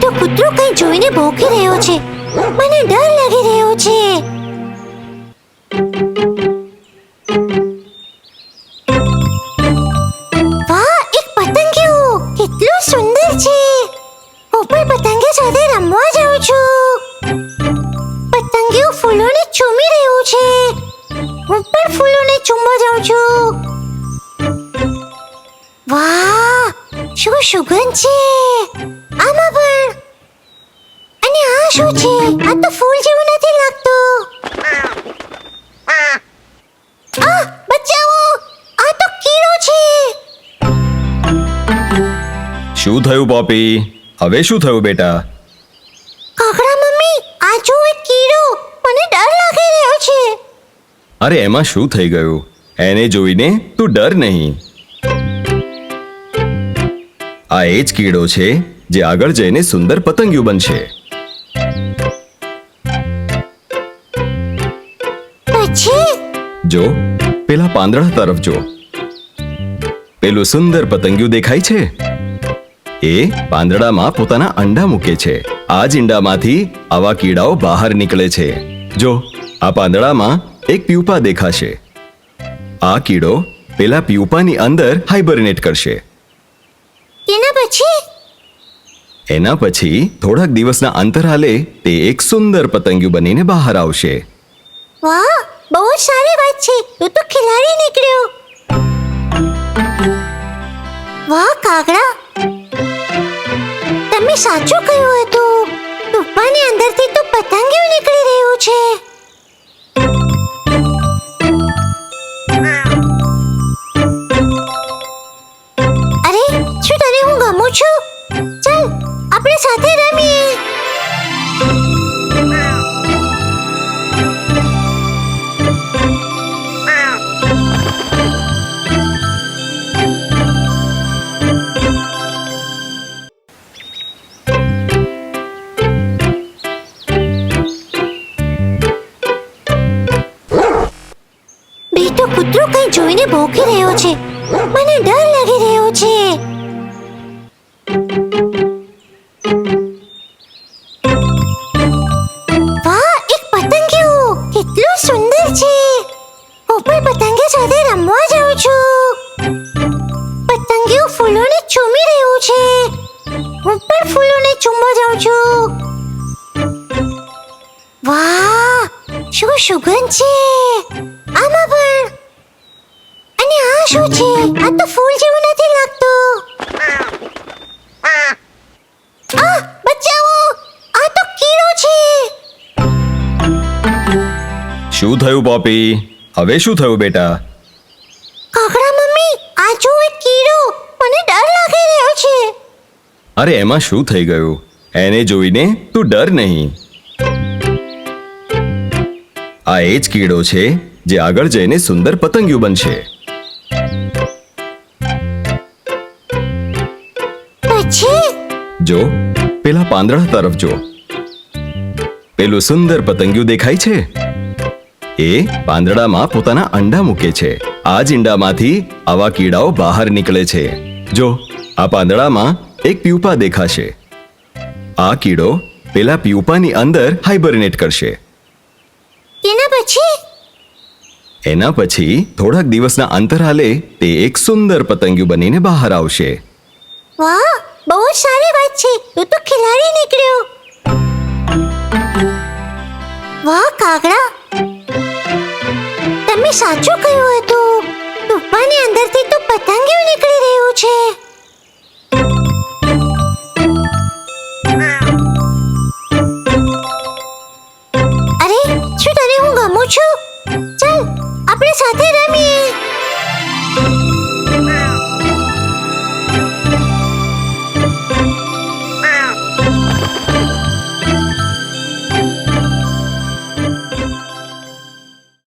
તો કૂતરો કંઈ જોઈને ભોંકી રહ્યો છે. મને ડર લાગી રહ્યો છે. વાહ, એક પતંગિયું! કેટલું સુંદર છે. હું પણ પતંગિયા સાથે રમવા જાઉં છું. પતંગિયું ફૂલોને ચૂમી રહ્યું છે. હું પણ ફૂલોને ચૂમવા જાઉં છું. વાહ, શું સુગંધ છે. આમાં શું છે? આ તો ફૂલ જેવું નથી લાગતું. આ બચાવો આ તો કીડો છે. શું થયું પોપી? હવે શું થયું બેટા? કાકડા મમ્મી આ જો એક કીડો. મને ડર લાગી રહ્યો છે. અરે એમાં શું થઈ ગયું? એને જોઈને તું ડર નહીં. આ એ જ કીડો છે જે આગળ જઈને સુંદર પતંગિયું બનશે. પછી જો પેલા પાંદડા તરફ જો પેલું સુંદર પતંગિયું દેખાય છે? એ પાંદડામાં પોતાના અંડા મૂકે છે. આ જ ઈંડામાંથી આવા કીડાઓ બહાર નીકળે છે. જો આ પાંદડામાં એક પ્યુપા દેખાશે. આ કીડો પેલા પ્યુપાની અંદર હાઇબરનેટ કરશે. તેના પછી? એના પછી થોડાક દિવસના અંતરાલે તે એક સુંદર પતંગિયું બનીને બહાર આવશે. વાહ! બહુ સારી વાત છે. તું તો ખિલાડી નીકળ્યો. વાહ, કાગડા. તમે સાચું કહ્યું હતું. ટૂંપાની અંદરથી તો પતંગિયું નીકળી રહ્યું છે. અરે, શું તને હું ગમું છું? કૂતરો કંઈ જોઈને ભોંકી રહ્યો છે? મને ડર લાગી રહ્યો છે. વાહ, એક પતંગિયું! કેટલું સુંદર છે. હું પણ પતંગિયા સાથે રમવા જાઉં છું. પતંગિયું ફૂલોને ચૂમી રહ્યું છે. હું પણ ફૂલોને ચૂમવા જાઉં છું. વાહ, શું સુગંધ છે. આમાં પણ શું છે? આ તો ફૂલ જેવું નથી લાગતું. આ બચાવો આ તો કીડો છે. શું થયું પોપી? હવે શું થયું બેટા? કાકડા મમ્મી આ જો એક કીડો. મને ડર લાગી રહ્યો છે. અરે એમાં શું થઈ ગયું? એને જોઈને તું ડર નહીં. આ એ જ કીડો છે જે આગળ જઈને સુંદર પતંગિયું બનશે. પછી જો પેલા પાંદડા તરફ જો પેલું સુંદર પતંગિયું દેખાય છે. એ પાંદડામાં પોતાના અંડા મૂકે છે. આ જ ઈંડામાંથી આવા કીડાઓ બહાર નીકળે છે. જો આ પાંદડામાં એક પ્યુપા દેખાશે. આ કીડો પેલા પ્યુપાની અંદર હાઇબરનેટ કરશે. તેના પછી? એના પછી થોડાક દિવસના અંતરાલે તે એક સુંદર પતંગિયું બનીને બહાર આવશે. વાહ! બહુ સારી વાત છે. તું તો ખિલાડી નીકળ્યો. વાહ, કાગડા. તમે સાચું કહ્યું હતું. ટુપ્પાની અંદરથી તો પતંગિયું નીકળી રહ્યું છે. અરે, શું તને હું ગમું છું? ચાલ, આપણે સાથે રમીએ.